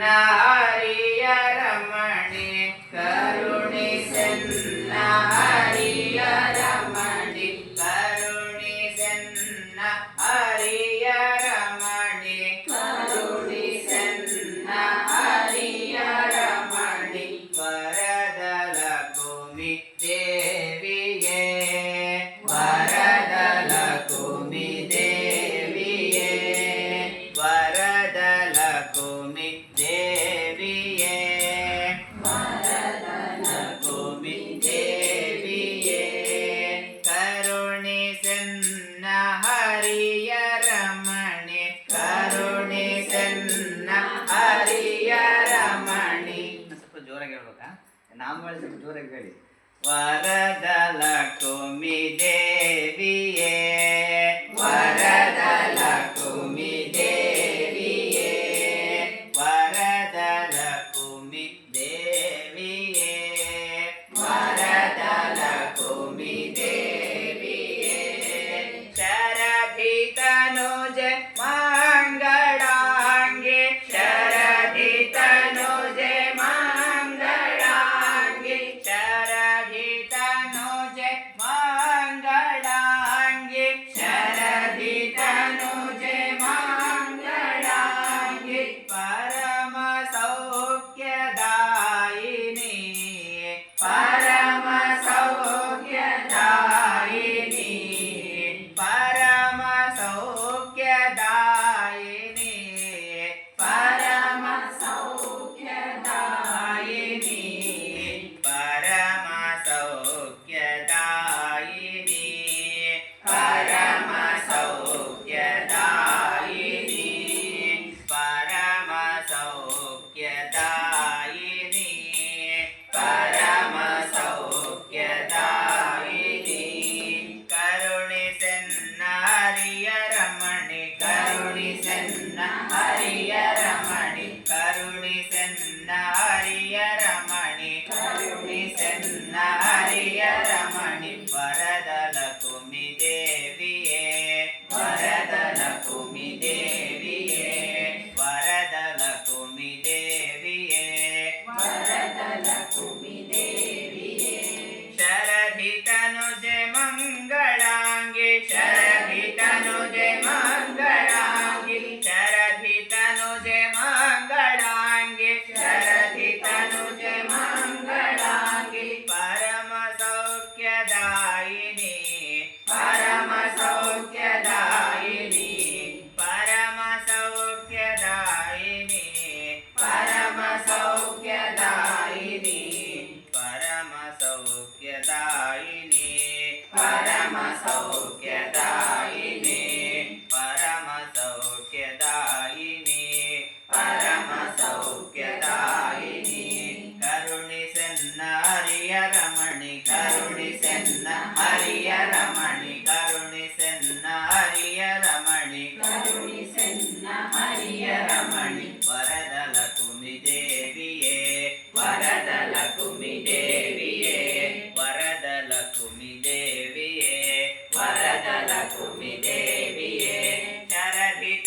नारिय रमणि करुणे गन्ना हरिया रमणि करुणे ನಾಮಗಳು ಸ್ವಲ್ಪ ಜೋರಾಗಿ ಹೇಳಿ. ವರದಲ ಕೊಮಿ ದೇವಿಯೇ ವರದಲ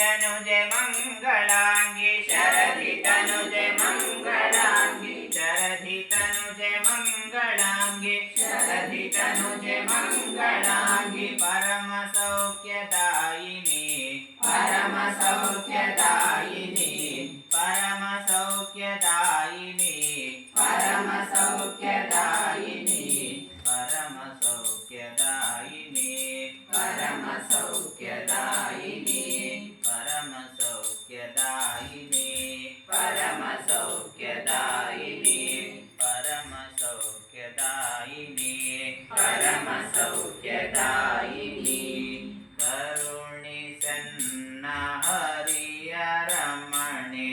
तनुजे मङ्गलाङ्गी शरधि तनुजे मङ्गलाङ्गी शरधि तनुजे मङ्गलाङ्गी शरधि तनुजे मङ्गलाङ्गी परम सौख्यदायिनी परम सौख्यदायिनी परम सौख्यदायिनी परम सौख्यदायिनी दायिनी परम सौख्यदायिनी करुणि सन्ना हरिय रमणे